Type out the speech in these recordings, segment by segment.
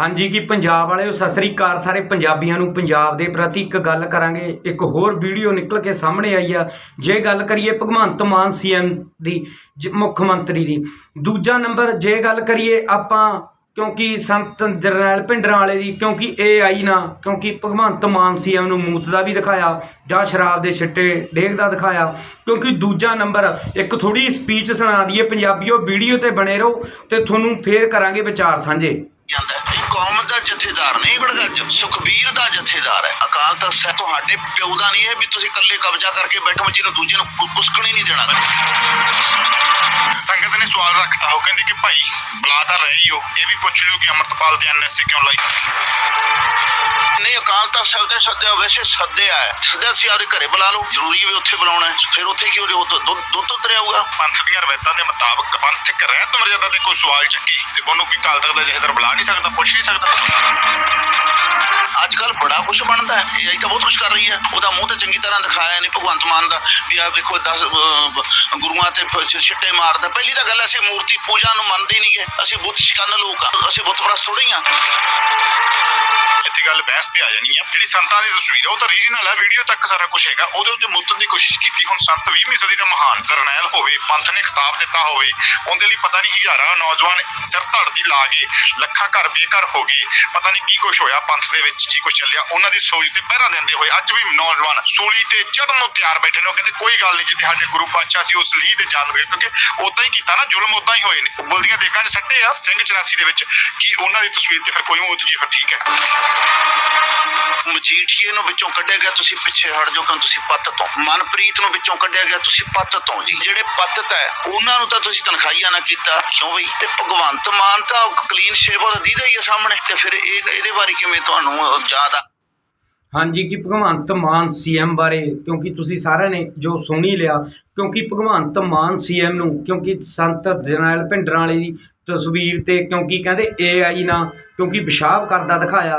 ਹਾਂਜੀ ਕੀ ਪੰਜਾਬ ਵਾਲਿਓ, ਸਤਿ ਸ੍ਰੀ ਅਕਾਲ ਸਾਰੇ ਪੰਜਾਬੀਆਂ ਨੂੰ। ਪੰਜਾਬ ਦੇ ਪ੍ਰਤੀ ਇੱਕ ਗੱਲ ਕਰਾਂਗੇ। ਇੱਕ ਹੋਰ ਵੀਡੀਓ ਨਿਕਲ ਕੇ ਸਾਹਮਣੇ ਆਈ ਆ। ਜੇ ਗੱਲ ਕਰੀਏ ਭਗਵੰਤ ਮਾਨ ਸੀਐਮ ਦੀ, ਜ- ਮੁੱਖ ਮੰਤਰੀ ਦੀ। ਦੂਜਾ ਨੰਬਰ, ਜੇ ਗੱਲ ਕਰੀਏ ਆਪਾਂ, ਕਿਉਂਕਿ ਸੰਤ ਜਰਨੈਲ ਭਿੰਡਰਾਂ ਵਾਲੇ ਦੀ, ਕਿਉਂਕਿ ਇਹ ਆਈ ਨਾ, ਕਿਉਂਕਿ ਭਗਵੰਤ ਮਾਨ ਸੀਐਮ ਨੂੰ ਮੂਤ ਦਾ ਵੀ ਦਿਖਾਇਆ, ਜਾਂ ਸ਼ਰਾਬ ਦੇ ਛਿੱਟੇ ਡੇਗਦਾ ਦਿਖਾਇਆ। ਕਿਉਂਕਿ ਦੂਜਾ ਨੰਬਰ, ਇੱਕ ਥੋੜੀ ਸਪੀਚ ਸੁਣਾ ਦਈਏ ਪੰਜਾਬੀਓ, ਵੀਡੀਓ ਤੇ ਬਣੇ ਰਹੋ ਤੇ ਤੁਹਾਨੂੰ ਫੇਰ ਕਰਾਂਗੇ ਵਿਚਾਰ ਸਾਂਝੇ। ਜਾਂਦਾ ਹੈ। ਇਹ ਕੌਮ ਦਾ ਜਥੇਦਾਰ ਨਹੀਂ ਗੜਗੱਜ ਸੁਖਬੀਰ ਦਾ ਜਥੇਦਾਰ ਹੈ। ਅਕਾਲ ਤਖਤ ਸਾਹਿਬ ਤੁਹਾਡੇ ਪਿਓ ਦਾ ਨਹੀਂ ਹੈ ਵੀ ਤੁਸੀਂ ਇਕੱਲੇ ਕਬਜ਼ਾ ਕਰਕੇ ਬੈਠੋ ਜਿਹਨੂੰ ਦੂਜੇ ਨੂੰ ਪੁਸ਼ਕਣ ਕੁਸਕਣ ਹੀ ਨਹੀਂ ਦੇਣਾ। ਸੰਗਤ ਨੇ ਸਵਾਲ ਰੱਖਤਾ। ਉਹ ਕਹਿੰਦੇ ਕਿ ਭਾਈ ਬੁਲਾ ਤਾਂ ਰਹੇ ਹੀ ਹੋ ਇਹ ਵੀ ਪੁੱਛ ਲਿਓ ਕਿ ਅਮਰਤਪਾਲ ਤੇ ਐਨਐਸਏ ਕਿਉਂ ਲਾਈ। ਨਹੀਂ ਅਕਾਲ ਤਖਤ ਸਾਹਿਬ ਦੇ ਸੱਦਿਆ ਵੈਸੇ ਸੱਦਿਆ ਹੈ ਸੱਦਿਆ ਸੀ ਆਪਦੇ ਘਰੇ ਬੁਲਾ ਲਓ। ਜ਼ਰੂਰੀ ਵੀ ਉੱਥੇ ਬੁਲਾਉਣਾ ਹੈ। ਫਿਰ ਉੱਥੇ ਕਿਉਂ ਜੋ ਦੁੱਧ ਦੁੱਧ ਉਤਰਿਆਊਗਾ ਪੰਥ ਦੀਆਂ ਰਵਾਇਤਾਂ ਦੇ ਮੁਤਾਬਕ ਪੰਥਕ ਰਹਿਤ ਮਰਜ਼ਾਦਾ ਦੇ ਕੋਈ ਸਵਾਲ ਚੱਕੀ। ਤੇ ਉਹਨੂੰ ਕੀ ਕਾਲ ਤੱਕ ਦਾ ਜਥੇਦਾਰ ਬੁਲਾ ਨਹੀਂ ਸਕਦਾ ਪੁੱਛ ਨਹੀਂ ਸਕਦਾ। ਅੱਜ ਬੜਾ ਕੁਝ ਬਣਦਾ ਹੈ। ਇਹ ਤਾਂ ਬਹੁਤ ਕੁਝ ਕਰ ਰਹੀ ਹੈ। ਉਹਦਾ ਮੂੰਹ ਤਾਂ ਚੰਗੀ ਤਰ੍ਹਾਂ ਦਿਖਾਇਆ ਨਹੀਂ ਭਗਵੰਤ ਮਾਨ ਦਾ। ਵੀ ਆ ਵੇਖੋ 10 ਗੁਰੂਆਂ ਤੇ ਛਿੱਟੇ ਮਾਰਦਾ। ਪਹਿਲੀ ਤਾਂ ਗੱਲ ਅਸੀਂ ਮੂਰਤੀ ਪੂਜਾ ਨੂੰ ਮੰਨਦੇ ਹੀ ਨਹੀਂਗੇ ਅਸੀਂ ਬੁੱਤ ਸ਼ਿਕਨ ਲੋਕ ਅਸੀਂ ਬੁੱਤ ਪ੍ਰਸਤ ਥੋੜ੍ਹੇ ਆ ਇੱਥੇ ਗੱਲ ਬਹਿਸ ਤੇ ਆ ਜਾਣੀ ਹੈ। ਜਿਹੜੀ ਸੰਤਾਂ ਦੀ ਤਸਵੀਰ ਹੈ, ਉਹ ਤਾਂ ਰੀਜਨਲ ਹੈ। ਵੀਡੀਓ ਤੱਕ ਸਾਰਾ ਕੁਝ ਹੈਗਾ। ਉਹਦੇ ਉੱਤੇ ਮੁੱਤਣ ਦੀ ਕੋਸ਼ਿਸ਼ ਕੀਤੀ। ਹੁਣ ਸੰਤ 20ਵੀਂ ਸਦੀ ਦਾ ਮਹਾਨ ਜਰਨੈਲ ਹੋਵੇ, ਪੰਥ ਨੇ ਖਿਤਾਬ ਦਿੱਤਾ ਹੋਵੇ, ਉਹਦੇ ਲਈ ਪਤਾ ਨਹੀਂ ਹਜ਼ਾਰਾਂ ਨੌਜਵਾਨ ਸਿਰ ਧੜ ਦੀ ਲਾ ਗਏ, ਲੱਖਾਂ ਘਰ ਬੇਘਰ ਹੋ ਗਏ। ਪਤਾ ਨਹੀਂ ਕੀ ਕੁਝ ਹੋਇਆ ਪੰਥ ਦੇ ਵਿੱਚ ਜੀ ਕੁਝ ਚੱਲਿਆ, ਉਹਨਾਂ ਦੀ ਸੋਚ ਤੇ ਪਹਿਰਾ ਦਿੰਦੇ ਹੋਏ ਅੱਜ ਵੀ ਨੌਜਵਾਨ ਸੂਲੀ ਤੇ ਚੜਨ ਨੂੰ ਤਿਆਰ ਬੈਠੇ ਨੇ। ਉਹ ਕਹਿੰਦੇ, ਕੋਈ ਗੱਲ ਨਹੀਂ, ਜਿੱਥੇ ਸਾਡੇ ਗੁਰੂ ਪਾਤਸ਼ਾਹ ਸੀ, ਉਸ ਲੀਹ ਤੇ ਚੱਲ ਗਏ ਕਿਉਂਕਿ ਉਦਾਂ ਹੀ ਕੀਤਾ ਨਾ, ਜ਼ੁਲਮ ਉਦਾਂ ਹੀ ਹੋਏ ਨੇ। ਉਬਲਦੀਆਂ ਦੇਗਾਂ 'ਚ ਸੱਟੇ ਆ, ਸਿੰਘ 84 ਦੇ ਵਿੱਚ। ਕੀ ਉਹਨਾਂ ਦੀ ਤਸਵੀਰ ਤੇ ਫਿਰ ਕੋਈ ਮੌਤ ਜੀ ਫਿਰ ਠੀਕ ਹੈ। ਮਜੀਠੀਏ ਨੂੰ ਵਿੱਚੋਂ ਕੱਢਿਆ ਗਿਆ, ਤੁਸੀਂ ਪਿੱਛੇ ਹਟ ਜਾਓ, ਕਿਉਂ ਤੁਸੀਂ ਪੱਤ ਤੋਂ। ਮਨਪ੍ਰੀਤ ਨੂੰ ਵਿੱਚੋਂ ਕੱਢਿਆ ਗਿਆ, ਤੁਸੀਂ ਪੱਤ ਤੋਂ ਜੀ। ਜਿਹੜੇ ਪੱਤਤ ਹੈ, ਉਹਨਾਂ ਨੂੰ ਤਾਂ ਤੁਸੀਂ ਤਨਖਾਹੀਆ ਨਾ ਕੀਤਾ। ਕਿਉਂ ਬਈ? ਤੇ ਭਗਵੰਤ ਮਾਨ ਤਾਂ ਕਲੀਨ ਸ਼ੇਪ ਉਹਦਾ ਦੀਦਾ ਹੀ ਹੈ ਸਾਹਮਣੇ। ਤੇ ਫਿਰ ਇਹ, ਇਹਦੇ ਬਾਰੇ ਕਿਵੇਂ ਤੁਹਾਨੂੰ ਯਾਦ ਆ ਹਾਂਜੀ, ਕਿ ਭਗਵੰਤ ਮਾਨ ਸੀਐਮ ਬਾਰੇ, ਕਿਉਂਕਿ ਤੁਸੀਂ ਸਾਰਿਆਂ ਨੇ ਜੋ ਸੁਣ ਹੀ ਲਿਆ, ਕਿਉਂਕਿ ਭਗਵੰਤ ਮਾਨ ਸੀਐਮ ਨੂੰ, ਕਿਉਂਕਿ ਸੰਤ ਜਰਨੈਲ ਭਿੰਡਰਾਂ ਵਾਲੇ ਦੀ ਤਸਵੀਰ ਤੇ ਕਿਉਂਕਿ ਕਹਿੰਦੇ ਏਆਈ ਨਾ ਕਿਉਂਕਿ ਪਿਸ਼ਾਬ ਕਰਦਾ ਦਿਖਾਇਆ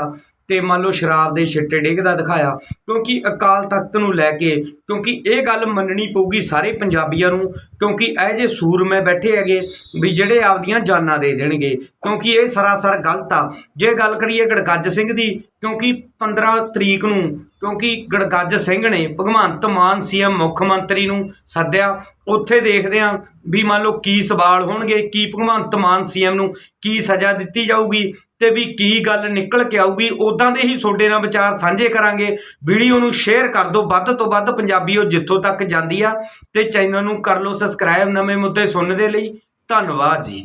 ਤੇ ਮੰਨ ਲਓ ਸ਼ਰਾਬ ਦੇ ਛਿੱਟੇ ਡੇਗਦਾ ਦਿਖਾਇਆ, ਕਿਉਂਕਿ ਅਕਾਲ ਤਖਤ ਨੂੰ ਲੈ ਕੇ, ਕਿਉਂਕਿ ਇਹ ਗੱਲ ਮੰਨਣੀ ਪਊਗੀ ਸਾਰੇ ਪੰਜਾਬੀਆਂ ਨੂੰ, ਕਿਉਂਕਿ ਇਹ ਜੇ ਸੂਰਮੇ ਬੈਠੇ ਹੈਗੇ ਵੀ ਜਿਹੜੇ ਆਪਦੀਆਂ ਜਾਨਾਂ ਦੇ ਦੇਣਗੇ, ਕਿਉਂਕਿ ਇਹ ਸਰਾਸਰ ਗਲਤ ਆ। ਜੇ ਗੱਲ ਕਰੀਏ ਗੜਗੱਜ ਸਿੰਘ ਦੀ, ਕਿਉਂਕਿ 15 ਤਰੀਕ ਨੂੰ ਕਿਉਂਕਿ ਗੜਗੱਜ ਸਿੰਘ ਨੇ ਭਗਵੰਤ ਮਾਨ ਸੀਐਮ ਮੁੱਖ ਮੰਤਰੀ ਨੂੰ ਸੱਦਿਆ। ਉੱਥੇ ਦੇਖਦੇ ਆ ਵੀ ਮੰਨ ਲਓ ਕੀ ਸਵਾਲ ਹੋਣਗੇ, ਕੀ ਭਗਵੰਤ ਮਾਨ ਸੀਐਮ ਨੂੰ ਕੀ ਸਜ਼ਾ ਦਿੱਤੀ ਜਾਊਗੀ ਤੇ ਵੀ ਕੀ ਗੱਲ ਨਿਕਲ ਕੇ ਆਊਗੀ। ਉਦਾਂ ਦੇ ਹੀ ਤੁਹਾਡੇ ਨਾਲ ਵਿਚਾਰ ਸਾਂਝੇ ਕਰਾਂਗੇ। ਵੀਡੀਓ ਨੂੰ ਸ਼ੇਅਰ ਕਰ ਦਿਓ। ਵੱਧ ਤੋਂ ਵੱਧ ਪੰਜਾਬੀਓ ਜਿੱਥੋਂ ਤੱਕ ਜਾਂਦੀ ਆ ਤੇ ਚੈਨਲ ਨੂੰ ਕਰ ਲਓ ਸਬਸਕ੍ਰਾਈਬ ਨਵੇਂ ਮੁੱਦੇ ਸੁਣਨ ਦੇ ਲਈ। ਧੰਨਵਾਦ ਜੀ।